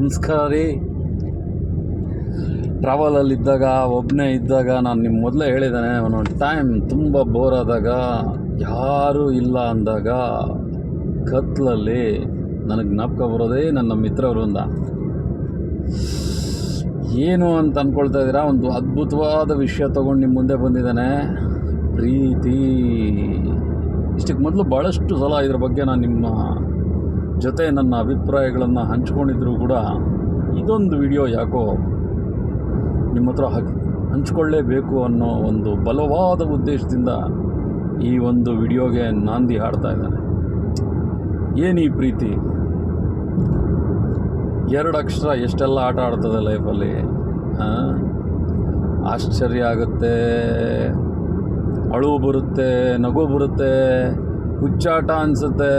ನಮಸ್ಕಾರ. ರೀ ಟ್ರಾವಲಲ್ಲಿದ್ದಾಗ ಒಬ್ಬನೇ ಇದ್ದಾಗ ನಾನು ನಿಮ್ಮ ಮೊದಲೇ ಹೇಳಿದ್ದಾನೆ ಒಂದೊಂದು ಟೈಮ್ ತುಂಬ ಬೋರ್ ಆದಾಗ, ಯಾರೂ ಇಲ್ಲ ಅಂದಾಗ ಕತ್ಲಲ್ಲಿ ನನಗೆ ಜ್ಞಾಪಕ ಬರೋದೇ ನನ್ನ ಮಿತ್ರ ವೃಂದ ಏನು ಅಂತ ಅಂದ್ಕೊಳ್ತಾ ಇದ್ದೀರಾ? ಒಂದು ಅದ್ಭುತವಾದ ವಿಷಯ ತೊಗೊಂಡು ನಿಮ್ಮ ಮುಂದೆ ಬಂದಿದ್ದಾನೆ. ಪ್ರೀತಿ. ಇಷ್ಟಕ್ಕೆ ಮೊದಲು ಭಾಳಷ್ಟು ಸಲ ಇದ್ರ ಬಗ್ಗೆ ನಾನು ನಿಮ್ಮ ಜೊತೆ ನನ್ನ ಅಭಿಪ್ರಾಯಗಳನ್ನು ಹಂಚ್ಕೊಂಡಿದ್ರು ಕೂಡ ಇದೊಂದು ವಿಡಿಯೋ ಯಾಕೋ ನಿಮ್ಮ ಹತ್ರ ಹಂಚ್ಕೊಳ್ಳೇಬೇಕು ಅನ್ನೋ ಒಂದು ಬಲವಾದ ಉದ್ದೇಶದಿಂದ ಈ ಒಂದು ವಿಡಿಯೋಗೆ ನಾಂದಿ ಹಾಡ್ತಾ ಇದ್ದಾನೆ. ಏನು ಈ ಪ್ರೀತಿ? ಎರಡು ಅಕ್ಷರ ಎಷ್ಟೆಲ್ಲ ಆಟ ಆಡ್ತದೆ ಲೈಫಲ್ಲಿ ಆಶ್ಚರ್ಯ ಆಗುತ್ತೆ, ಅಳು ಬರುತ್ತೆ, ನಗು ಬರುತ್ತೆ, ಹುಚ್ಚಾಟ ಅನಿಸುತ್ತೆ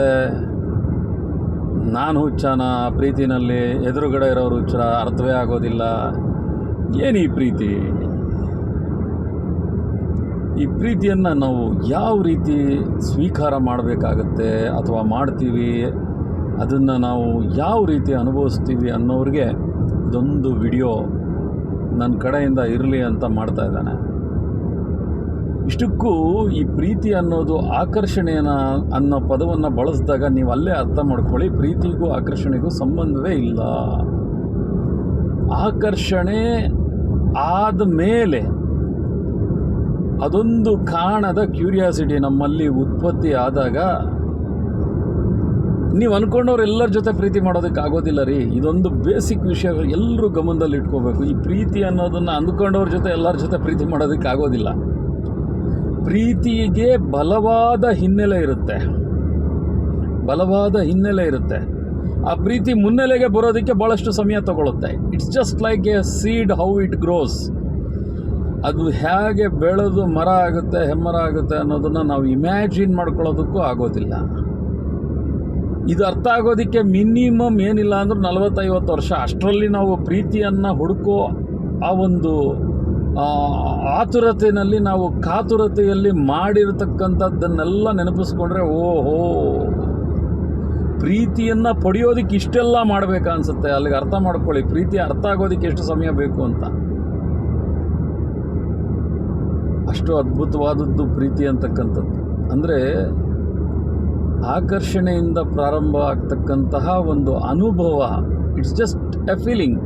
ನಾನು ಹುಚ್ಚಾನ, ಪ್ರೀತಿನಲ್ಲಿ ಎದುರುಗಡೆ ಇರೋರು ಹುಚ್ಚರ, ಅರ್ಥವೇ ಆಗೋದಿಲ್ಲ. ಏನು ಈ ಪ್ರೀತಿ? ಈ ಪ್ರೀತಿಯನ್ನು ನಾವು ಯಾವ ರೀತಿ ಸ್ವೀಕಾರ ಮಾಡಬೇಕಾಗತ್ತೆ ಅಥವಾ ಮಾಡ್ತೀವಿ? ಅದನ್ನು ನಾವು ಯಾವ ರೀತಿ ಅನುಭವಿಸ್ತೀವಿ ಅನ್ನೋರಿಗೆ ಇದೊಂದು ವಿಡಿಯೋ ನನ್ನ ಕಡೆಯಿಂದ ಇರಲಿ ಅಂತ ಮಾಡ್ತಾ ಇದ್ದಾನೆ. ಇಷ್ಟಕ್ಕೂ ಈ ಪ್ರೀತಿ ಅನ್ನೋದು ಆಕರ್ಷಣೆಯನ್ನ ಅನ್ನೋ ಪದವನ್ನು ಬಳಸಿದಾಗ ನೀವು ಅಲ್ಲೇ ಅರ್ಥ ಮಾಡ್ಕೊಳ್ಳಿ, ಪ್ರೀತಿಗೂ ಆಕರ್ಷಣೆಗೂ ಸಂಬಂಧವೇ ಇಲ್ಲ. ಆಕರ್ಷಣೆ ಆದ ಮೇಲೆ ಅದೊಂದು ಕಾಣದ ಕ್ಯೂರಿಯಾಸಿಟಿ ನಮ್ಮಲ್ಲಿ ಉತ್ಪತ್ತಿ ಆದಾಗ ನೀವು ಅಂದ್ಕೊಂಡವ್ರು ಜೊತೆ ಪ್ರೀತಿ ಮಾಡೋದಕ್ಕೆ ಆಗೋದಿಲ್ಲ ರೀ. ಇದೊಂದು ಬೇಸಿಕ್ ವಿಷಯ ಎಲ್ಲರೂ ಗಮನದಲ್ಲಿ ಇಟ್ಕೋಬೇಕು ಈ ಪ್ರೀತಿ ಅನ್ನೋದನ್ನು ಅಂದ್ಕೊಂಡವ್ರ ಜೊತೆ ಎಲ್ಲರ ಜೊತೆ ಪ್ರೀತಿ ಮಾಡೋದಕ್ಕೆ ಆಗೋದಿಲ್ಲ. ಪ್ರೀತಿಗೆ ಬಲವಾದ ಹಿನ್ನೆಲೆ ಇರುತ್ತೆ. ಬಲವಾದ ಹಿನ್ನೆಲೆ ಇರುತ್ತೆ. ಆ ಪ್ರೀತಿ ಮುನ್ನೆಲೆಗೆ ಬರೋದಕ್ಕೆ ಭಾಳಷ್ಟು ಸಮಯ ತಗೊಳುತ್ತೆ. It's just like a seed how it grows ಅದು ಹೇಗೆ ಬೆಳೆದು ಮರ ಆಗುತ್ತೆ, ಹೆಮ್ಮರ ಆಗುತ್ತೆ ಅನ್ನೋದನ್ನು ನಾವು ಇಮ್ಯಾಜಿನ್ ಮಾಡ್ಕೊಳ್ಳೋದಕ್ಕೂ ಆಗೋದಿಲ್ಲ. ಇದು ಅರ್ಥ ಆಗೋದಕ್ಕೆ ಮಿನಿಮಮ್ ಏನಿಲ್ಲ ಅಂದರೂ ನಲವತ್ತೈವತ್ತು ವರ್ಷ. ಅಷ್ಟರಲ್ಲಿ ನಾವು ಪ್ರೀತಿಯನ್ನು ಹುಡುಕೋ ಆ ಒಂದು ಆತುರತೆಯಲ್ಲಿ ನಾವು ಕಾತುರತೆಯಲ್ಲಿ ಮಾಡಿರತಕ್ಕಂಥದ್ದನ್ನೆಲ್ಲ ನೆನಪಿಸ್ಕೊಂಡ್ರೆ, ಓಹೋ, ಪ್ರೀತಿಯನ್ನು ಪಡೆಯೋದಕ್ಕೆ ಇಷ್ಟೆಲ್ಲ ಮಾಡಬೇಕಾ ಅನ್ಸುತ್ತೆ. ಅಲ್ಲಿಗೆ ಅರ್ಥ ಮಾಡ್ಕೊಳ್ಳಿ, ಪ್ರೀತಿ ಅರ್ಥ ಆಗೋದಕ್ಕೆ ಎಷ್ಟು ಸಮಯ ಬೇಕು ಅಂತ. ಅಷ್ಟು ಅದ್ಭುತವಾದದ್ದು ಪ್ರೀತಿ ಅಂತಕ್ಕಂಥದ್ದು. ಅಂದರೆ, ಆಕರ್ಷಣೆಯಿಂದ ಪ್ರಾರಂಭ ಆಗ್ತಕ್ಕಂತಹ ಒಂದು ಅನುಭವ ಇಟ್ಸ್ ಜಸ್ಟ್ ಎ ಫೀಲಿಂಗ್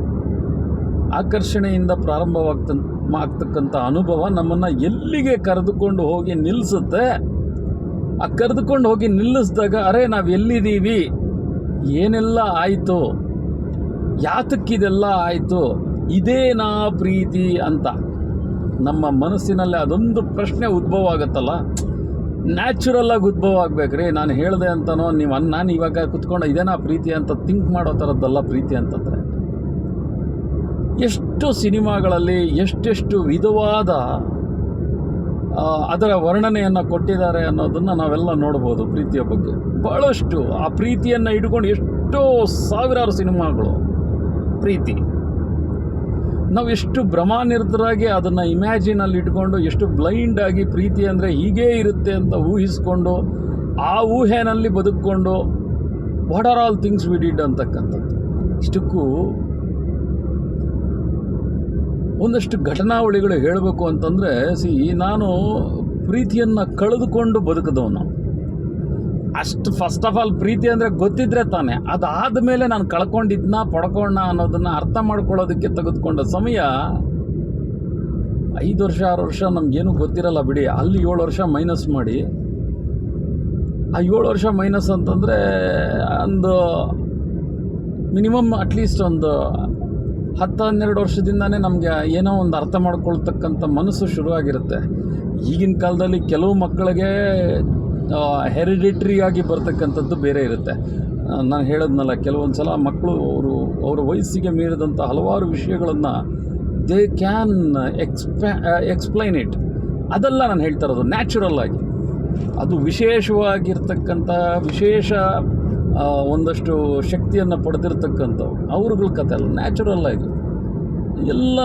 ಆಕರ್ಷಣೆಯಿಂದ ಪ್ರಾರಂಭವಾಗ್ತ ಆಗ್ತಕ್ಕಂಥ ಅನುಭವ ನಮ್ಮನ್ನು ಎಲ್ಲಿಗೆ ಕರೆದುಕೊಂಡು ಹೋಗಿ ನಿಲ್ಲಿಸುತ್ತೆ ಆ ಕರೆದುಕೊಂಡು ಹೋಗಿ ನಿಲ್ಲಿಸಿದಾಗ, ಅರೆ, ನಾವು ಎಲ್ಲಿದ್ದೀವಿ? ಏನೆಲ್ಲ ಆಯಿತು? ಯಾತಕ್ಕಿದೆಲ್ಲ ಆಯಿತು? ಇದೇನಾ ಪ್ರೀತಿ ಅಂತ. ನಮ್ಮ ಮನಸ್ಸಿನಲ್ಲಿ ಅದೊಂದು ಪ್ರಶ್ನೆ ಉದ್ಭವ ಆಗುತ್ತಲ್ಲ? ನ್ಯಾಚುರಲ್ಲಾಗಿ ಉದ್ಭವ ಆಗ್ಬೇಕ್ರಿ. ನಾನು ಹೇಳಿದೆ ಅಂತನೋ, ನೀವು ನಾನು ಇವಾಗ ಕುತ್ಕೊಂಡು ಇದೇನಾ ಪ್ರೀತಿ ಅಂತ ಥಿಂಕ್ ಮಾಡೋ ಥರದ್ದಲ್ಲ ಪ್ರೀತಿ ಅಂತಂದರೆ. ಎಷ್ಟು ಸಿನಿಮಾಗಳಲ್ಲಿ ಎಷ್ಟೆಷ್ಟು ವಿಧವಾದ ಅದರ ವರ್ಣನೆಯನ್ನು ಕೊಟ್ಟಿದ್ದಾರೆ ಅನ್ನೋದನ್ನು ನಾವೆಲ್ಲ ನೋಡ್ಬೋದು ಪ್ರೀತಿಯ ಬಗ್ಗೆ. ಭಾಳಷ್ಟು ಆ ಪ್ರೀತಿಯನ್ನು ಇಟ್ಕೊಂಡು ಎಷ್ಟೋ ಸಾವಿರಾರು ಸಿನಿಮಾಗಳು ಪ್ರೀತಿ. ನಾವು ಎಷ್ಟು ಭ್ರಮಾನಿರತರಾಗಿ ಅದನ್ನು ಇಮ್ಯಾಜಿನಲ್ಲಿ ಇಟ್ಕೊಂಡು ಎಷ್ಟು ಬ್ಲೈಂಡಾಗಿ ಪ್ರೀತಿ ಅಂದರೆ ಹೀಗೇ ಇರುತ್ತೆ ಅಂತ ಊಹಿಸ್ಕೊಂಡು, ಆ ಊಹೆನಲ್ಲಿ ಬದುಕೊಂಡು what are all things we did ಅಂತಕ್ಕಂಥದ್ದು. ಇಷ್ಟಕ್ಕೂ ಒಂದಷ್ಟು ಘಟನಾವಳಿಗಳು ಹೇಳಬೇಕು ಅಂತಂದರೆ, ಸಿ, ನಾನು ಪ್ರೀತಿಯನ್ನು ಕಳೆದುಕೊಂಡು ಬದುಕಿದವನು. ಅಷ್ಟು ಫಸ್ಟ್ ಆಫ್ ಆಲ್ ಪ್ರೀತಿ ಅಂದರೆ ಗೊತ್ತಿದ್ರೆ ತಾನೆ. ಅದಾದ ಮೇಲೆ ನಾನು ಕಳ್ಕೊಂಡಿದ್ನ ಪಡ್ಕೊಂಡ ಅನ್ನೋದನ್ನು ಅರ್ಥ ಮಾಡ್ಕೊಳ್ಳೋದಕ್ಕೆ ತೆಗೆದುಕೊಂಡ ಸಮಯ ಐದು ವರ್ಷ, ಆರು ವರ್ಷ ನಮಗೇನು ಗೊತ್ತಿರಲ್ಲ ಬಿಡಿ. ಅಲ್ಲಿ ಏಳು ವರ್ಷ ಮೈನಸ್ ಮಾಡಿ. ಆ ಏಳು ವರ್ಷ ಮೈನಸ್ ಅಂತಂದರೆ ಒಂದು ಮಿನಿಮಮ್ ಅಟ್ಲೀಸ್ಟ್ ಒಂದು ಹತ್ತು ಹನ್ನೆರಡು ವರ್ಷದಿಂದನೇ ನಮಗೆ ಏನೋ ಒಂದು ಅರ್ಥ ಮಾಡ್ಕೊಳ್ತಕ್ಕಂಥ ಮನಸ್ಸು ಶುರುವಾಗಿರುತ್ತೆ. ಈಗಿನ ಕಾಲದಲ್ಲಿ ಕೆಲವು ಮಕ್ಕಳಿಗೆ ಹೆರಿಡಿಟ್ರಿಯಾಗಿ ಬರ್ತಕ್ಕಂಥದ್ದು ಬೇರೆ ಇರುತ್ತೆ. ನಾನು ಹೇಳೋದ್ನಲ್ಲ ಕೆಲವೊಂದು ಸಲ ಮಕ್ಕಳು ಅವರು, ಅವರ ವಯಸ್ಸಿಗೆ ಮೀರಿದಂಥ ಹಲವಾರು ವಿಷಯಗಳನ್ನು they can expla explain it ಅದೆಲ್ಲ ನಾನು ಹೇಳ್ತಾ ಇರೋದು ನ್ಯಾಚುರಲ್ ಆಗಿ. ಅದು ವಿಶೇಷವಾಗಿರ್ತಕ್ಕಂಥ ವಿಶೇಷ ಒಂದಷ್ಟು ಶಕ್ತಿಯನ್ನು ಪಡೆದಿರ್ತಕ್ಕಂಥವು ಅವ್ರಗಳ ಕತೆ ಅಲ್ಲ ನ್ಯಾಚುರಲ್ ಆಗಿ. ಎಲ್ಲ,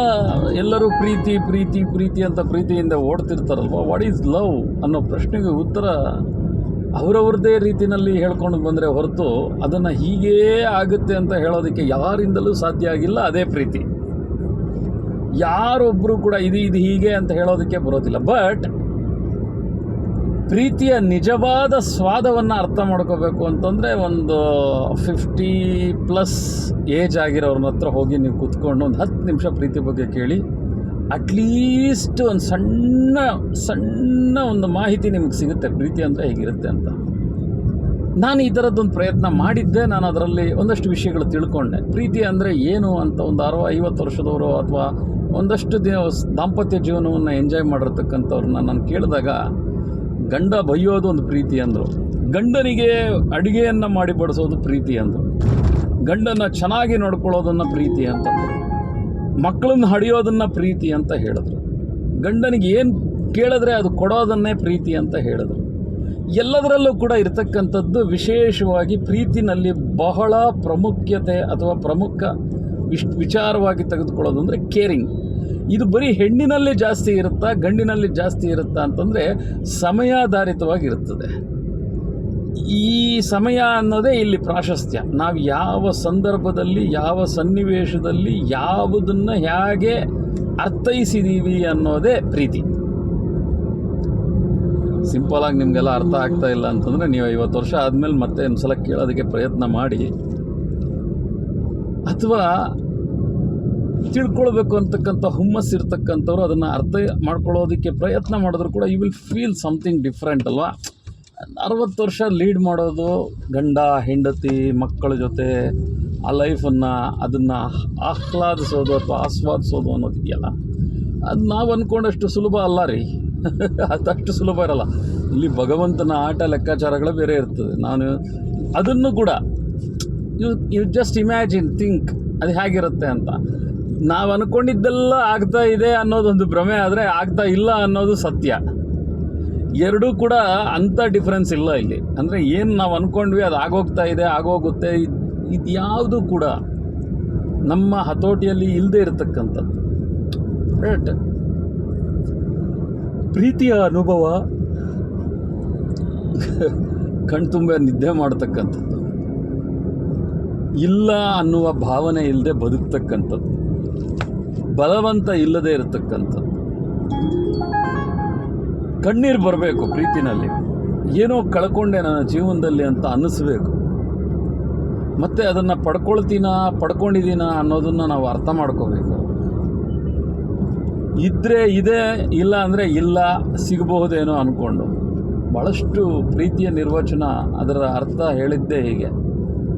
ಎಲ್ಲರೂ ಪ್ರೀತಿ ಪ್ರೀತಿ ಪ್ರೀತಿ ಅಂತ ಪ್ರೀತಿಯಿಂದ ಓಡ್ತಿರ್ತಾರಲ್ವ? ವಾಟ್ ಈಸ್ ಲವ್ ಅನ್ನೋ ಪ್ರಶ್ನೆಗೆ ಉತ್ತರ ಅವರವ್ರದ್ದೇ ರೀತಿಯಲ್ಲಿ ಹೇಳ್ಕೊಂಡು ಬಂದರೆ ಹೊರತು ಅದನ್ನು ಹೀಗೇ ಆಗುತ್ತೆ ಅಂತ ಹೇಳೋದಕ್ಕೆ ಯಾರಿಂದಲೂ ಸಾಧ್ಯ ಆಗಿಲ್ಲ, ಅದೇ ಪ್ರೀತಿ. ಯಾರೊಬ್ಬರು ಕೂಡ ಇದು ಇದು ಹೀಗೆ ಅಂತ ಹೇಳೋದಕ್ಕೆ ಬರೋದಿಲ್ಲ. ಬಟ್ ಪ್ರೀತಿಯ ನಿಜವಾದ ಸ್ವಾದವನ್ನು ಅರ್ಥ ಮಾಡ್ಕೋಬೇಕು ಅಂತಂದರೆ ಒಂದು ಫಿಫ್ಟಿ ಪ್ಲಸ್ ಏಜ್ ಆಗಿರೋರ್ನ ಹತ್ರ ಹೋಗಿ ನೀವು ಕೂತ್ಕೊಂಡು ಒಂದು ಹತ್ತು ನಿಮಿಷ ಪ್ರೀತಿ ಬಗ್ಗೆ ಕೇಳಿ ಅಟ್ಲೀಸ್ಟ್ ಒಂದು ಸಣ್ಣ ಸಣ್ಣ ಒಂದು ಮಾಹಿತಿ ನಿಮಗೆ ಸಿಗುತ್ತೆ, ಪ್ರೀತಿ ಅಂದರೆ ಹೇಗಿರುತ್ತೆ ಅಂತ. ನಾನು ಈ ಥರದ್ದೊಂದು ಪ್ರಯತ್ನ ಮಾಡಿದ್ದೆ, ನಾನು ಅದರಲ್ಲಿ ಒಂದಷ್ಟು ವಿಷಯಗಳು ತಿಳ್ಕೊಂಡೆ. ಪ್ರೀತಿ ಅಂದರೆ ಏನು ಅಂತ ಒಂದು ಅರವ, ಐವತ್ತು ವರ್ಷದವರು ಅಥವಾ ಒಂದಷ್ಟು ದಿನ ದಾಂಪತ್ಯ ಜೀವನವನ್ನು ಎಂಜಾಯ್ ಮಾಡಿರ್ತಕ್ಕಂಥವ್ರನ್ನ ನಾನು ಕೇಳಿದಾಗ ಗಂಡ ಬೈಯೋದು ಒಂದು ಪ್ರೀತಿ ಅಂದರು. ಗಂಡನಿಗೆ ಅಡುಗೆಯನ್ನು ಮಾಡಿ ಬಡಿಸೋದು ಪ್ರೀತಿ ಅಂದರು. ಗಂಡನ್ನು ಚೆನ್ನಾಗಿ ನೋಡ್ಕೊಳ್ಳೋದನ್ನು ಪ್ರೀತಿ ಅಂತಂದರು ಮಕ್ಕಳನ್ನ ಹಡಿಯೋದನ್ನು ಪ್ರೀತಿ ಅಂತ ಹೇಳಿದ್ರು. ಗಂಡನಿಗೆ ಏನು ಕೇಳಿದ್ರೆ ಅದು ಕೊಡೋದನ್ನೇ ಪ್ರೀತಿ ಅಂತ ಹೇಳಿದ್ರು. ಎಲ್ಲದರಲ್ಲೂ ಕೂಡ ಇರತಕ್ಕಂಥದ್ದು ವಿಶೇಷವಾಗಿ ಪ್ರೀತಿನಲ್ಲಿ ಬಹಳ ಪ್ರಾಮುಖ್ಯತೆ ಅಥವಾ ಪ್ರಮುಖ ವಿಶ್ ವಿಚಾರವಾಗಿ ತೆಗೆದುಕೊಳ್ಳೋದು ಅಂದರೆ ಕೇರಿಂಗ್ ಇದು ಬರೀ ಹೆಣ್ಣಿನಲ್ಲಿ ಜಾಸ್ತಿ ಇರುತ್ತಾ, ಗಂಡಿನಲ್ಲಿ ಜಾಸ್ತಿ ಇರುತ್ತಾ ಅಂತಂದರೆ ಸಮಯಾಧಾರಿತವಾಗಿರುತ್ತದೆ. ಈ ಸಮಯ ಅನ್ನೋದೇ ಇಲ್ಲಿ ಪ್ರಾಶಸ್ತ್ಯ. ನಾವು ಯಾವ ಸಂದರ್ಭದಲ್ಲಿ, ಯಾವ ಸನ್ನಿವೇಶದಲ್ಲಿ, ಯಾವುದನ್ನು ಹೇಗೆ ಅರ್ಥೈಸಿದ್ದೀವಿ ಅನ್ನೋದೇ ಪ್ರೀತಿ. ಸಿಂಪಲ್ ಆಗಿ ನಿಮಗೆಲ್ಲ ಅರ್ಥ ಆಗ್ತಾ ಇಲ್ಲ ಅಂತಂದರೆ ನೀವು ಐವತ್ತು ವರ್ಷ ಆದಮೇಲೆ ಮತ್ತೆ ಒಂದು ಸಲ ಕೇಳೋದಕ್ಕೆ ಪ್ರಯತ್ನ ಮಾಡಿ. ಅಥವಾ ತಿಳ್ಕೊಳ್ಬೇಕು ಅಂತಕ್ಕಂಥ ಹುಮ್ಮಸ್ ಇರ್ತಕ್ಕಂಥವ್ರು ಅದನ್ನು ಅರ್ಥ ಮಾಡ್ಕೊಳ್ಳೋದಕ್ಕೆ ಪ್ರಯತ್ನ ಮಾಡಿದ್ರು ಕೂಡ you will feel something different ಅಲ್ವಾ? ಅರವತ್ತು ವರ್ಷ ಲೀಡ್ ಮಾಡೋದು ಗಂಡ, ಹೆಂಡತಿ, ಮಕ್ಕಳ ಜೊತೆ ಆ ಲೈಫನ್ನು ಅದನ್ನು ಆಹ್ಲಾದಿಸೋದು ಅಥವಾ ಆಸ್ವಾದಿಸೋದು ಅನ್ನೋದಿದೆಯಲ್ಲ ಅದು ನಾವು ಅಂದ್ಕೊಂಡಷ್ಟು ಸುಲಭ ಅಲ್ಲ ರೀ. ಅದಷ್ಟು ಸುಲಭ ಇರಲ್ಲ. ಇಲ್ಲಿ ಭಗವಂತನ ಆಟ ಲೆಕ್ಕಾಚಾರಗಳು ಬೇರೆ ಇರ್ತದೆ. ನಾನು ಅದನ್ನು ಕೂಡ you you just imagine think ಅದು ಹೇಗಿರುತ್ತೆ ಅಂತ. ನಾವು ಅಂದ್ಕೊಂಡಿದ್ದೆಲ್ಲ ಆಗ್ತಾ ಇದೆ ಅನ್ನೋದೊಂದು ಭ್ರಮೆ ಆದರೆ ಆಗ್ತಾ ಇಲ್ಲ ಅನ್ನೋದು ಸತ್ಯ. ಎರಡೂ ಕೂಡ ಅಂಥ ಡಿಫ್ರೆನ್ಸ್ ಇಲ್ಲ ಇಲ್ಲಿ. ಅಂದರೆ ಏನು ನಾವು ಅಂದ್ಕೊಂಡ್ವಿ ಅದು ಆಗೋಗ್ತಾ ಇದೆ, ಆಗೋಗುತ್ತೆ, ಇದು ಇದು ಯಾವುದು ಕೂಡ ನಮ್ಮ ಹತೋಟಿಯಲ್ಲಿ ಇಲ್ಲದೆ ಇರತಕ್ಕಂಥದ್ದು. ರೈಟ್ ಪ್ರೀತಿಯ ಅನುಭವ ಕಣ್ತುಂಬ ನಿದ್ದೆ ಮಾಡತಕ್ಕಂಥದ್ದು. ಇಲ್ಲ ಅನ್ನುವ ಭಾವನೆ ಇಲ್ಲದೆ ಬದುಕ್ತಕ್ಕಂಥದ್ದು. ಬಲವಂತ ಇಲ್ಲದೆ ಇರತಕ್ಕಂಥದ್ದು ಕಣ್ಣೀರು ಬರಬೇಕು ಪ್ರೀತಿನಲ್ಲಿ. ಏನೋ ಕಳ್ಕೊಂಡೆ ನನ್ನ ಜೀವನದಲ್ಲಿ ಅಂತ ಅನ್ನಿಸ್ಬೇಕು. ಮತ್ತು ಅದನ್ನು ಪಡ್ಕೊಳ್ತೀನ ಪಡ್ಕೊಂಡಿದ್ದೀನ ಅನ್ನೋದನ್ನು ನಾವು ಅರ್ಥ ಮಾಡ್ಕೋಬೇಕು. ಇದ್ದರೆ ಇದೆ, ಇಲ್ಲ ಅಂದರೆ ಇಲ್ಲ, ಸಿಗಬಹುದೇನೋ ಅಂದ್ಕೊಂಡು ಭಾಳಷ್ಟು ಪ್ರೀತಿಯ ನಿರ್ವಚನ ಅದರ ಅರ್ಥ ಹೇಳಿದ್ದೇ ಹೀಗೆ.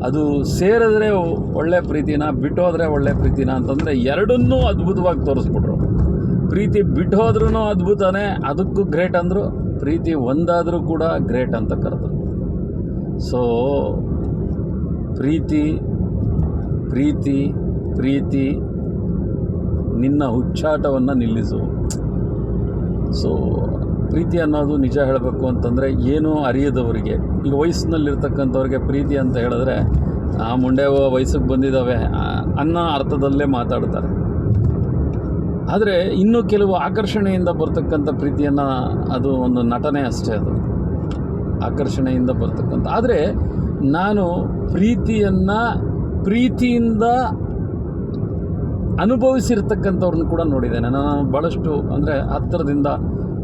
ಅದು ಸೇರಿದ್ರೆ ಒಳ್ಳೆ ಪ್ರೀತಿನ, ಬಿಟ್ಟೋದ್ರೆ ಒಳ್ಳೆ ಪ್ರೀತಿನ ಅಂತಂದರೆ ಎರಡನ್ನೂ ಅದ್ಭುತವಾಗಿ ತೋರಿಸ್ಬಿಟ್ರು. ಪ್ರೀತಿ ಬಿಟ್ಟು ಹೋದ್ರೂ ಅದಕ್ಕೂ ಗ್ರೇಟ್ ಅಂದರು, ಪ್ರೀತಿ ಒಂದಾದರೂ ಕೂಡ ಗ್ರೇಟ್ ಅಂತ ಕರೆದ್ರು. ಸೊ ಪ್ರೀತಿ ಪ್ರೀತಿ ಪ್ರೀತಿ, ನಿನ್ನ ಹುಚ್ಚಾಟವನ್ನು ನಿಲ್ಲಿಸು. ಸೊ ಪ್ರೀತಿ ಅನ್ನೋದು ನಿಜ ಹೇಳಬೇಕು ಅಂತಂದರೆ ಏನೂ ಅರಿಯದವರಿಗೆ ಈಗ ವಯಸ್ಸಿನಲ್ಲಿರ್ತಕ್ಕಂಥವ್ರಿಗೆ ಪ್ರೀತಿ ಅಂತ ಹೇಳಿದ್ರೆ, ಆ ಮುಂಡೆ ವಯಸ್ಸಿಗೆ ಬಂದಿದ್ದಾವೆ ಅನ್ನೋ ಅರ್ಥದಲ್ಲೇ ಮಾತಾಡ್ತಾರೆ. ಆದರೆ ಇನ್ನೂ ಕೆಲವು ಆಕರ್ಷಣೆಯಿಂದ ಬರ್ತಕ್ಕಂಥ ಪ್ರೀತಿಯನ್ನು ಅದು ಒಂದು ನಟನೆ ಅಷ್ಟೇ ಅದು. ಆಕರ್ಷಣೆಯಿಂದ ಬರ್ತಕ್ಕಂಥ, ಆದರೆ ನಾನು ಪ್ರೀತಿಯನ್ನು ಪ್ರೀತಿಯಿಂದ ಅನುಭವಿಸಿರ್ತಕ್ಕಂಥವ್ರನ್ನ ಕೂಡ ನೋಡಿದ್ದೇನೆ. ನಾನು ಭಾಳಷ್ಟು ಅಂದರೆ ಹತ್ತಿರದಿಂದ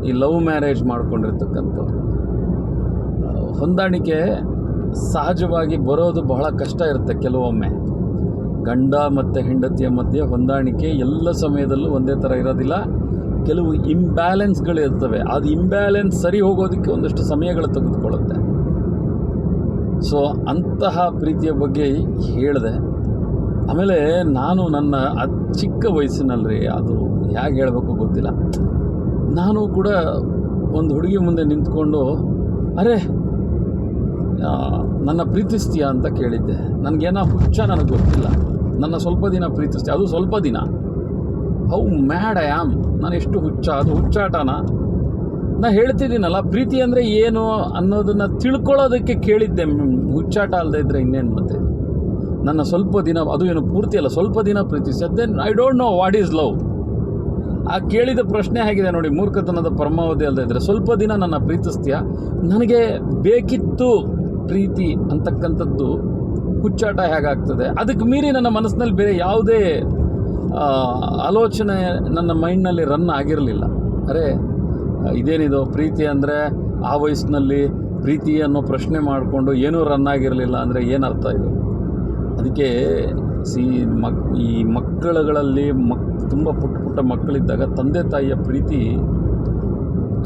ಈ ಲವ್ ಮ್ಯಾರೇಜ್ ಮಾಡ್ಕೊಂಡಿರ್ತಕ್ಕಂಥವ್ರು. ಹೊಂದಾಣಿಕೆ ಸಹಜವಾಗಿ ಬರೋದು ಬಹಳ ಕಷ್ಟ ಇರುತ್ತೆ ಕೆಲವೊಮ್ಮೆ. ಗಂಡ ಮತ್ತು ಹೆಂಡತಿಯ ಮಧ್ಯೆ ಹೊಂದಾಣಿಕೆ ಎಲ್ಲ ಸಮಯದಲ್ಲೂ ಒಂದೇ ಥರ ಇರೋದಿಲ್ಲ. ಕೆಲವು ಇಂಬ್ಯಾಲೆನ್ಸ್ಗಳು ಇರ್ತವೆ. ಅದು ಇಂಬ್ಯಾಲೆನ್ಸ್ ಸರಿ ಹೋಗೋದಕ್ಕೆ ಒಂದಷ್ಟು ಸಮಯಗಳು ತೆಗೆದುಕೊಳ್ಳುತ್ತೆ. ಸೊ ಅಂತಹ ಪ್ರೀತಿಯ ಬಗ್ಗೆ ಹೇಳಿದೆ. ಆಮೇಲೆ ನಾನು ನನ್ನ ಚಿಕ್ಕ ವಯಸ್ಸಿನಲ್ಲಿ ಅದು ಹೇಗೆ ಹೇಳಬೇಕು ಗೊತ್ತಿಲ್ಲ. ನಾನು ಕೂಡ ಒಂದು ಹುಡುಗಿ ಮುಂದೆ ನಿಂತ್ಕೊಂಡು, ಅರೆ ನನ್ನ ಪ್ರೀತಿಸ್ತೀಯ ಅಂತ ಕೇಳಿದ್ದೆ. ನನಗೇನೋ ಹುಚ್ಚ ನನಗೆ ಗೊತ್ತಿಲ್ಲ. ನನ್ನ ಸ್ವಲ್ಪ ದಿನ ಪ್ರೀತಿಸ್ತೀಯ, ಅದು ಸ್ವಲ್ಪ ದಿನ. How mad I am. ನಾನು ಎಷ್ಟು ಹುಚ್ಚ, ಅದು ಹುಚ್ಚಾಟನ? ನಾ ಹೇಳ್ತಿದ್ದೀನಲ್ಲ, ಪ್ರೀತಿ ಅಂದರೆ ಏನು ಅನ್ನೋದನ್ನು ತಿಳ್ಕೊಳ್ಳೋದಕ್ಕೆ ಕೇಳಿದ್ದೆ. ಹುಚ್ಚಾಟ ಅಲ್ಲದೆ ಇದ್ದರೆ ಇನ್ನೇನು ಮತ್ತೆ? ನನ್ನ ಸ್ವಲ್ಪ ದಿನ, ಅದು ಏನು ಪೂರ್ತಿ ಅಲ್ಲ, ಸ್ವಲ್ಪ ದಿನ ಪ್ರೀತಿಸಿ then I don't know what is love ಆ ಕೇಳಿದ ಪ್ರಶ್ನೆ ಹೇಗಿದೆ ನೋಡಿ, ಮೂರ್ಖತನದ ಪರಮಾವಧಿ ಅಲ್ಲದೆ ಇದ್ದರೆ ಸ್ವಲ್ಪ ದಿನ ನನ್ನ ಪ್ರೀತಿಸ್ತೀಯ? ನನಗೆ ಬೇಕಿತ್ತು ಪ್ರೀತಿ ಅಂತಕ್ಕಂಥದ್ದು ಹುಚ್ಚಾಟ ಹೇಗಾಗ್ತದೆ? ಅದಕ್ಕೆ ಮೀರಿ ನನ್ನ ಮನಸ್ಸಿನಲ್ಲಿ ಬೇರೆ ಯಾವುದೇ ಆಲೋಚನೆ ನನ್ನ ಮೈಂಡ್ನಲ್ಲಿ ರನ್ ಆಗಿರಲಿಲ್ಲ. ಅರೆ, ಇದೇನಿದು? ಪ್ರೀತಿ ಅಂದರೆ ಆ ವಯಸ್ಸಿನಲ್ಲಿ ಪ್ರೀತಿ ಅನ್ನೋ ಪ್ರಶ್ನೆ ಮಾಡಿಕೊಂಡು ಏನೂ ರನ್ ಆಗಿರಲಿಲ್ಲ ಅಂದರೆ ಏನರ್ಥ ಇದು? ಅದಕ್ಕೆ ಸಿ ಮಕ್ ಈ ಮಕ್ಕಳುಗಳಲ್ಲಿ ಮಕ್ ತುಂಬ ಪುಟ್ಟ ಪುಟ್ಟ ಮಕ್ಕಳಿದ್ದಾಗ ತಂದೆ ತಾಯಿಯ ಪ್ರೀತಿ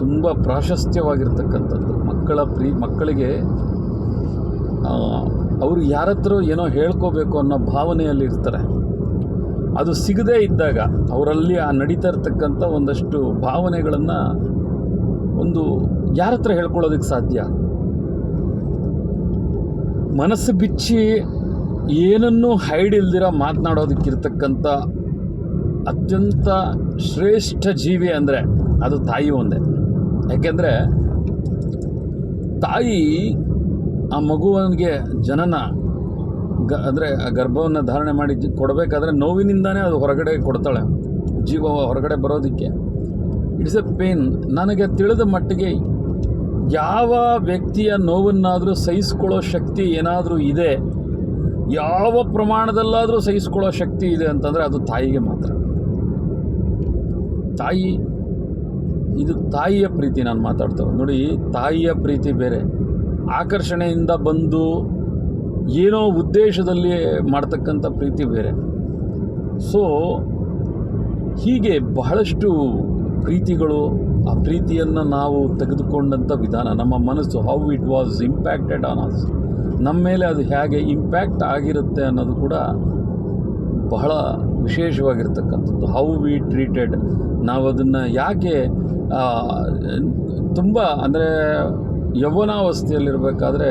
ತುಂಬ ಪ್ರಾಶಸ್ತ್ಯವಾಗಿರ್ತಕ್ಕಂಥದ್ದು. ಮಕ್ಕಳ ಪ್ರೀ ಮಕ್ಕಳಿಗೆ ಅವರು ಯಾರತ್ರ ಏನೋ ಹೇಳ್ಕೋಬೇಕು ಅನ್ನೋ ಭಾವನೆಯಲ್ಲಿ ಇರ್ತಾರೆ. ಅದು ಸಿಗದೇ ಇದ್ದಾಗ ಅವರಲ್ಲಿ ಆ ನಡೀತಾ ಇರ್ತಕ್ಕಂಥ ಒಂದಷ್ಟು ಭಾವನೆಗಳನ್ನು ಒಂದು ಯಾರ ಹತ್ರ ಹೇಳ್ಕೊಳ್ಳೋದಕ್ಕೆ ಸಾಧ್ಯ? ಮನಸ್ಸು ಬಿಚ್ಚಿ ಏನನ್ನೂ ಹೈಡ್ ಇಲ್ದಿರ ಮಾತನಾಡೋದಕ್ಕಿರ್ತಕ್ಕಂಥ ಅತ್ಯಂತ ಶ್ರೇಷ್ಠ ಜೀವಿ ಅಂದರೆ ಅದು ತಾಯಿ ಒಂದೇ. ಯಾಕೆಂದರೆ ತಾಯಿ ಆ ಮಗುವನಿಗೆ ಜನನ ಗ ಅಂದರೆ ಗರ್ಭವನ್ನು ಧಾರಣೆ ಮಾಡಿ ಕೊಡಬೇಕಾದ್ರೆ ನೋವಿನಿಂದಾನೇ ಅದು ಹೊರಗಡೆ ಕೊಡ್ತಾಳೆ. ಜೀವ ಹೊರಗಡೆ ಬರೋದಕ್ಕೆ. ಇಟ್ಸ್ ಎ ಪೇನ್ ನನಗೆ ತಿಳಿದ ಮಟ್ಟಿಗೆ ಯಾವ ವ್ಯಕ್ತಿಯ ನೋವನ್ನಾದರೂ ಸಹಿಸ್ಕೊಳ್ಳೋ ಶಕ್ತಿ ಏನಾದರೂ ಇದೆ ಯಾವ ಪ್ರಮಾಣದಲ್ಲಾದರೂ ಸಹಿಸ್ಕೊಳ್ಳೋ ಶಕ್ತಿ ಇದೆ ಅಂತಂದರೆ ಅದು ತಾಯಿಗೆ ಮಾತ್ರ. ತಾಯಿ, ಇದು ತಾಯಿಯ ಪ್ರೀತಿ ನಾನು ಮಾತಾಡ್ತೇವೆ ನೋಡಿ, ತಾಯಿಯ ಪ್ರೀತಿ ಬೇರೆ. ಆಕರ್ಷಣೆಯಿಂದ ಬಂದು ಏನೋ ಉದ್ದೇಶದಲ್ಲಿ ಮಾಡ್ತಕ್ಕಂಥ ಪ್ರೀತಿ ಬೇರೆ. ಸೊ ಹೀಗೆ ಬಹಳಷ್ಟು ಪ್ರೀತಿಗಳು ಆ ಪ್ರೀತಿಯನ್ನು ನಾವು ತೆಗೆದುಕೊಂಡಂಥ ವಿಧಾನ ನಮ್ಮ ಮನಸ್ಸು how it was impacted on us ನಮ್ಮ ಮೇಲೆ ಅದು ಹೇಗೆ ಇಂಪ್ಯಾಕ್ಟ್ ಆಗಿರುತ್ತೆ ಅನ್ನೋದು ಕೂಡ ಬಹಳ ವಿಶೇಷವಾಗಿರ್ತಕ್ಕಂಥದ್ದು. ಹೌ ವಿ ಟ್ರೀಟೆಡ್ ನಾವು ಅದನ್ನು ಯಾಕೆ ತುಂಬ ಅಂದರೆ ಯೌವನಾವಸ್ಥೆಯಲ್ಲಿರಬೇಕಾದ್ರೆ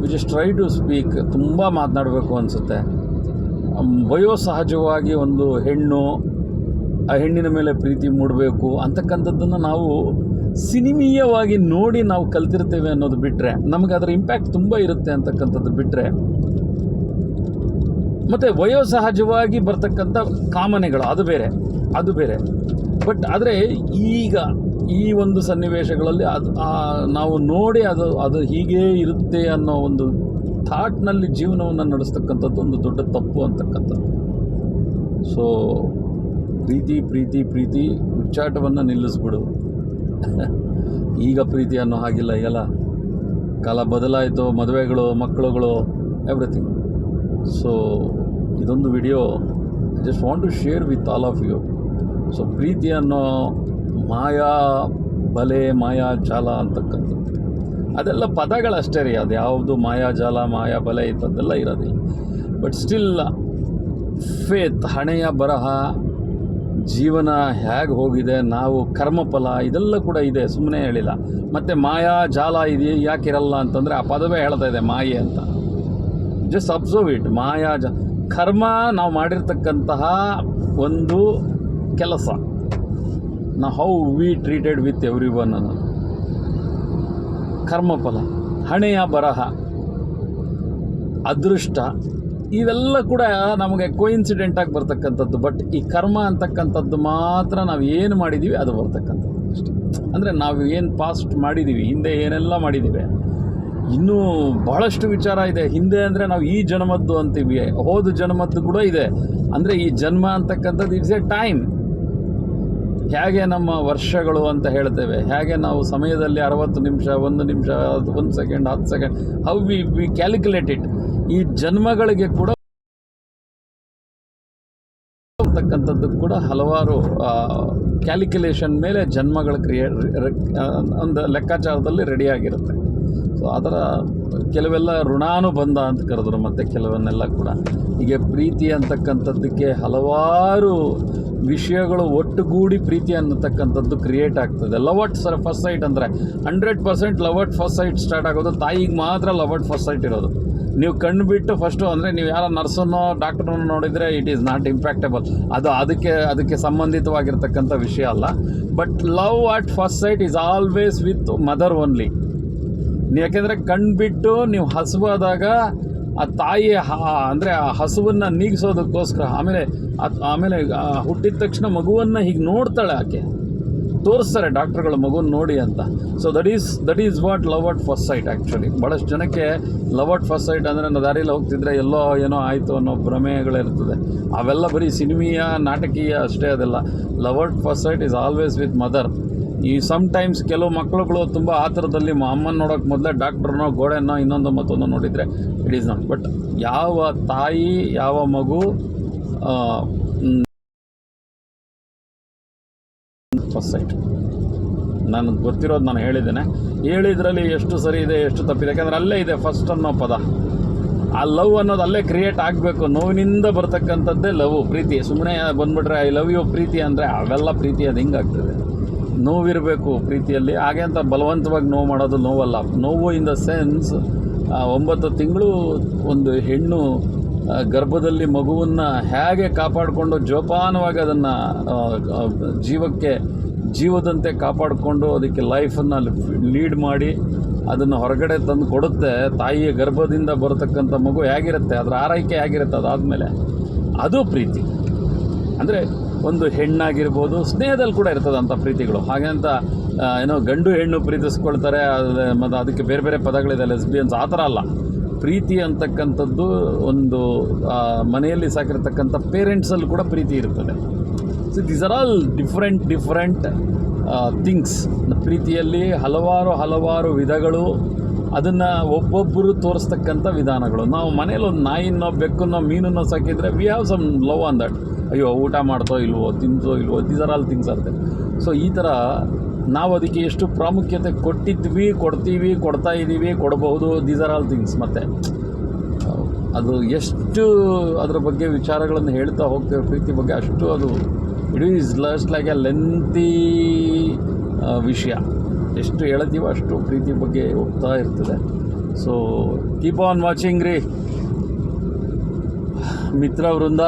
we just try to speak ತುಂಬ ಮಾತನಾಡಬೇಕು ಅನಿಸುತ್ತೆ. ವಯೋಸಹಜವಾಗಿ ಒಂದು ಹೆಣ್ಣು, ಆ ಹೆಣ್ಣಿನ ಮೇಲೆ ಪ್ರೀತಿ ಮೂಡಬೇಕು ಅಂತಕ್ಕಂಥದ್ದನ್ನು ನಾವು ಸಿನಿಮೀಯವಾಗಿ ನೋಡಿ ನಾವು ಕಲ್ತಿರ್ತೇವೆ ಅನ್ನೋದು ಬಿಟ್ಟರೆ ನಮಗೆ ಅದರ ಇಂಪ್ಯಾಕ್ಟ್ ತುಂಬ ಇರುತ್ತೆ ಅಂತಕ್ಕಂಥದ್ದು ಬಿಟ್ಟರೆ ಮತ್ತು ವಯೋಸಹಜವಾಗಿ ಬರ್ತಕ್ಕಂಥ ಕಾಮನೆಗಳು, ಅದು ಬೇರೆ ಅದು ಬೇರೆ. ಬಟ್ ಆದರೆ ಈಗ ಈ ಒಂದು ಸನ್ನಿವೇಶಗಳಲ್ಲಿ ಅದು ನಾವು ನೋಡಿ ಅದು ಅದು ಹೀಗೇ ಇರುತ್ತೆ ಅನ್ನೋ ಒಂದು ಥಾಟ್ನಲ್ಲಿ ಜೀವನವನ್ನು ನಡೆಸ್ತಕ್ಕಂಥದ್ದು ಒಂದು ದೊಡ್ಡ ತಪ್ಪು ಅಂತಕ್ಕಂಥದ್ದು. ಸೊ ಪ್ರೀತಿ ಪ್ರೀತಿ ಪ್ರೀತಿ, ಹುಚ್ಚಾಟವನ್ನು ನಿಲ್ಲಿಸ್ಬಿಡು. ಈಗ ಪ್ರೀತಿ ಅನ್ನೋ ಹಾಗಿಲ್ಲ, ಈಗೆಲ್ಲ. ಕಾಲ ಬದಲಾಯಿತು, ಮದುವೆಗಳು, ಮಕ್ಕಳುಗಳು ಎವ್ರಿಥಿಂಗ್ ಸೊ ಇದೊಂದು video just want to share with all of you so ಪ್ರೀತಿ ಅನ್ನೋ ಮಾಯಾ ಬಲೆ, ಮಾಯಾ ಜಾಲ ಅಂತಕ್ಕಂಥದ್ದು. ಅದೆಲ್ಲ ಪದಗಳಷ್ಟೇ ರೀ, ಅದು ಯಾವುದು ಮಾಯಾಜಾಲ ಮಾಯಾ ಬಲೆ ಇಂಥದ್ದೆಲ್ಲ ಇರೋದಿಲ್ಲ. ಬಟ್ ಸ್ಟಿಲ್ ಫೇತ್ ಹಣೆಯ ಬರಹ ಜೀವನ ಹೇಗೆ ಹೋಗಿದೆ, ನಾವು ಕರ್ಮಫಲ ಇದೆಲ್ಲ ಕೂಡ ಇದೆ ಸುಮ್ಮನೆ ಹೇಳಿಲ್ಲ. ಮತ್ತು ಮಾಯಾ ಜಾಲ ಇದೆ ಯಾಕಿರಲ್ಲ ಅಂತಂದರೆ ಆ ಪದವೇ ಹೇಳ್ತಾ ಇದೆ, ಮಾಯೆ ಅಂತ. ಜಸ್ಟ್ ಅಬ್ಸರ್ವ್ ಇಟ್ ಮಾಯಾ ಜ, ಕರ್ಮ ನಾವು ಮಾಡಿರ್ತಕ್ಕಂತಹ ಒಂದು ಕೆಲಸ. ನಾ how we treated with everyone ಅನ್ನೋದು. ಕರ್ಮಫಲ, ಹಣೆಯ ಬರಹ, ಅದೃಷ್ಟ ಇವೆಲ್ಲ ಕೂಡ ನಮಗೆ ಕೋಇನ್ಸಿಡೆಂಟಾಗಿ ಬರ್ತಕ್ಕಂಥದ್ದು. ಬಟ್ ಈ ಕರ್ಮ ಅಂತಕ್ಕಂಥದ್ದು ಮಾತ್ರ ನಾವು ಏನು ಮಾಡಿದ್ದೀವಿ ಅದು ಬರ್ತಕ್ಕಂಥದ್ದು ಅಷ್ಟೇ. ಅಂದರೆ ನಾವು ಏನು ಪಾಸ್ಟ್ ಮಾಡಿದ್ದೀವಿ ಹಿಂದೆ ಏನೆಲ್ಲ ಮಾಡಿದ್ದೀವಿ ಇನ್ನೂ ಬಹಳಷ್ಟು ವಿಚಾರ ಇದೆ. ಹಿಂದೆ ಅಂದರೆ ನಾವು ಈ ಜನ್ಮದ್ದು ಅಂತೀವಿ, ಹೋದ ಜನ್ಮದ್ದು ಕೂಡ ಇದೆ. ಅಂದರೆ ಈ ಜನ್ಮ ಅಂತಕ್ಕಂಥದ್ದು ಇಟ್ಸ್ ಎ ಟೈಮ್ ಹೇಗೆ ನಮ್ಮ ವರ್ಷಗಳು ಅಂತ ಹೇಳ್ತೇವೆ, ಹೇಗೆ ನಾವು ಸಮಯದಲ್ಲಿ ಅರವತ್ತು ನಿಮಿಷ, ಒಂದು ನಿಮಿಷ, ಒಂದು ಸೆಕೆಂಡ್, ಹತ್ತು second how we we calculate it ಈ ಜನ್ಮಗಳಿಗೆ ಕೂಡ ಅಂತಕ್ಕಂಥದ್ದು ಕೂಡ ಹಲವಾರು ಕ್ಯಾಲ್ಕುಲೇಷನ್ ಮೇಲೆ ಜನ್ಮಗಳ ಕ್ರಿಯೇಟ್ ಒಂದು ಲೆಕ್ಕಾಚಾರದಲ್ಲಿ ರೆಡಿಯಾಗಿರುತ್ತೆ ಸೊ ಅದರ ಕೆಲವೆಲ್ಲ ಋಣಾನುಬಂಧ ಅಂತ ಕರೆದ್ರು ಮತ್ತು ಕೆಲವನ್ನೆಲ್ಲ ಕೂಡ. ಹೀಗೆ ಪ್ರೀತಿ ಅಂತಕ್ಕಂಥದ್ದಕ್ಕೆ ಹಲವಾರು ವಿಷಯಗಳು ಒಟ್ಟುಗೂಡಿ ಪ್ರೀತಿ ಅನ್ನತಕ್ಕಂಥದ್ದು ಕ್ರಿಯೇಟ್ ಆಗ್ತದೆ. Love at sir first sight ಅಂದರೆ hundred percent love at first sight start ಆಗೋದು, ತಾಯಿಗೆ ಮಾತ್ರ ಲವ್ ಅಟ್ ಫಸ್ಟ್ ಸೈಟ್ ಇರೋದು. ನೀವು ಕಣ್ಣು ಬಿಟ್ಟು ಫಸ್ಟು ಅಂದರೆ ನೀವು ಯಾರೋ ನರ್ಸನ್ನೋ ಡಾಕ್ಟ್ರನ್ನು ನೋಡಿದರೆ ಇಟ್ ಈಸ್ ನಾಟ್ ಇಂಪ್ಯಾಕ್ಟಬಲ್ ಅದು ಅದಕ್ಕೆ ಅದಕ್ಕೆ ಸಂಬಂಧಿತವಾಗಿರ್ತಕ್ಕಂಥ ವಿಷಯ ಅಲ್ಲ. But love at first sight is always with mother only ಯಾಕೆಂದರೆ ಕಣ್ಣು ಬಿಟ್ಟು ನೀವು ಹಸುವಾದಾಗ ಆ ತಾಯಿ ಅಂದರೆ ಆ ಹಸುವನ್ನು ನೀಗಿಸೋದಕ್ಕೋಸ್ಕರ, ಆಮೇಲೆ ಆಮೇಲೆ ಹುಟ್ಟಿದ ತಕ್ಷಣ ಮಗುವನ್ನು ಹೀಗೆ ನೋಡ್ತಾಳೆ ಆಕೆ. ತೋರಿಸ್ತಾರೆ ಡಾಕ್ಟ್ರುಗಳು ಮಗುನ ನೋಡಿ ಅಂತ. So that is that is what love at first sight actually ಭಾಳಷ್ಟು ಜನಕ್ಕೆ ಲವ್ ಅಟ್ ಫಸ್ಟ್ ಸೈಟ್ ಅಂದರೆ ನಾವು ದಾರಿಯಲ್ಲಿ ಹೋಗ್ತಿದ್ರೆ ಎಲ್ಲೋ ಏನೋ ಆಯಿತು ಅನ್ನೋ ಭ್ರಮೆಗಳಿರ್ತದೆ. ಅವೆಲ್ಲ ಬರೀ ಸಿನಿಮೀಯ, ನಾಟಕೀಯ ಅಷ್ಟೇ ಅದೆಲ್ಲ. Love at first sight is always with mother ಈ ಸಮ್ ಟೈಮ್ಸ್ ಕೆಲವು ಮಕ್ಕಳುಗಳು ತುಂಬ ಆತರದಲ್ಲಿ ಅಮ್ಮನ ನೋಡೋಕೆ ಮೊದಲೇ ಡಾಕ್ಟ್ರನ್ನೋ ಗೋಡೆನೋ, ಇನ್ನೊಂದು ಮತ್ತೊಂದು ನೋಡಿದರೆ ಇಟ್ ಈಸ್ ನಾಟ್ ಬಟ್ ಯಾವ ತಾಯಿ, ಯಾವ ಮಗು ಫಸ್ಟ್ ಸೈಟ್ ನನಗೆ ಗೊತ್ತಿರೋದು ನಾನು ಹೇಳಿದ್ದೇನೆ. ಹೇಳಿದ್ರಲ್ಲಿ ಎಷ್ಟು ಸರಿ ಇದೆ, ಎಷ್ಟು ತಪ್ಪಿದೆ. ಯಾಕಂದರೆ ಅಲ್ಲೇ ಇದೆ ಫಸ್ಟ್ ಅನ್ನೋ ಪದ. ಆ ಲವ್ ಅನ್ನೋದು ಅಲ್ಲೇ ಕ್ರಿಯೇಟ್ ಆಗಬೇಕು. ನೋವಿನಿಂದ ಬರ್ತಕ್ಕಂಥದ್ದೇ ಲವ್, ಪ್ರೀತಿ. ಸುಮ್ಮನೆ ಬಂದ್ಬಿಟ್ರೆ ಐ ಲವ್ ಯು ಪ್ರೀತಿ ಅಂದರೆ ಅವೆಲ್ಲ ಪ್ರೀತಿ, ಅದು ಹಿಂಗಾಗ್ತದೆ ನೋವಿರಬೇಕು ಪ್ರೀತಿಯಲ್ಲಿ. ಹಾಗೆ ಅಂತ ಬಲವಂತವಾಗಿ ನೋವು ಮಾಡೋದು ನೋವಲ್ಲ. ನೋವು ಇನ್ ದ ಸೆನ್ಸ್ ಒಂಬತ್ತು ತಿಂಗಳು ಒಂದು ಹೆಣ್ಣು ಗರ್ಭದಲ್ಲಿ ಮಗುವನ್ನು ಹೇಗೆ ಕಾಪಾಡಿಕೊಂಡು ಜೋಪಾನವಾಗಿ ಅದನ್ನು ಜೀವಕ್ಕೆ, ಜೀವದಂತೆ ಕಾಪಾಡಿಕೊಂಡು ಅದಕ್ಕೆ ಲೈಫನ್ನು ಲೀಡ್ ಮಾಡಿ ಅದನ್ನು ಹೊರಗಡೆ ತಂದು ಕೊಡುತ್ತೆ. ತಾಯಿಯ ಗರ್ಭದಿಂದ ಬರತಕ್ಕಂಥ ಮಗು ಹೇಗಿರುತ್ತೆ? ಅದರ ಆರೈಕೆ ಹೇಗಿರುತ್ತೆ ಅದಾದಮೇಲೆ? ಅದು ಪ್ರೀತಿ. ಅಂದರೆ ಒಂದು ಹೆಣ್ಣಾಗಿರ್ಬೋದು, ಸ್ನೇಹದಲ್ಲಿ ಕೂಡ ಇರ್ತದೆ ಅಂಥ ಪ್ರೀತಿಗಳು. ಹಾಗೆ ಅಂತ ಏನೋ ಗಂಡು ಹೆಣ್ಣು ಪ್ರೀತಿಸ್ಕೊಳ್ತಾರೆ ಮತ್ತು ಅದಕ್ಕೆ ಬೇರೆ ಬೇರೆ ಪದಗಳಿದೆ ಲೆಸ್ಬಿಯನ್ಸ್ ಆ ಥರ ಅಲ್ಲ. ಪ್ರೀತಿ ಅಂತಕ್ಕಂಥದ್ದು ಒಂದು ಮನೆಯಲ್ಲಿ ಸಾಕಿರ್ತಕ್ಕಂಥ ಪೇರೆಂಟ್ಸಲ್ಲಿ ಕೂಡ ಪ್ರೀತಿ ಇರ್ತದೆ. So these are all different different things ಪ್ರೀತಿಯಲ್ಲಿ ಹಲವಾರು ಹಲವಾರು ವಿಧಗಳು, ಅದನ್ನು ಒಬ್ಬೊಬ್ಬರು ತೋರಿಸ್ತಕ್ಕಂಥ ವಿಧಾನಗಳು. ನಾವು ಮನೇಲಿ ಒಂದು ನಾಯಿನೋ ಬೆಕ್ಕನ್ನೋ ಮೀನನ್ನೋ ಸಾಕಿದರೆ we have some love on that ಅಯ್ಯೋ, ಊಟ ಮಾಡ್ತೋ ಇಲ್ವೋ ತಿಂತೋ ಇಲ್ವೋ ದೀಸ್ ಆರ್ ಆಲ್ ಥಿಂಗ್ಸ್ ಆರ್ತೆ ಸೊ ಈ ಥರ ನಾವು ಅದಕ್ಕೆ ಎಷ್ಟು ಪ್ರಾಮುಖ್ಯತೆ ಕೊಟ್ಟಿದ್ವಿ, ಕೊಡ್ತೀವಿ, ಕೊಡ್ತಾ ಇದ್ದೀವಿ ಕೊಡಬಹುದು ದೀಸ್ ಆರ್ ಆಲ್ ಥಿಂಗ್ಸ್ ಮತ್ತು. ಅದು ಎಷ್ಟು ಅದರ ಬಗ್ಗೆ ವಿಚಾರಗಳನ್ನು ಹೇಳ್ತಾ ಹೋಗ್ತೇವೆ ಪ್ರೀತಿ ಬಗ್ಗೆ ಅಷ್ಟು ಅದು it is lust like a lengthy ವಿಷಯ. ಎಷ್ಟು ಹೇಳ್ತೀವೋ ಅಷ್ಟು ಪ್ರೀತಿ ಬಗ್ಗೆ ಹೋಗ್ತಾ ಇರ್ತದೆ. ಸೊ ಕೀಪ್ ಆನ್ ವಾಚಿಂಗ್ ರೀ. ಮಿತ್ರ ವೃಂದ.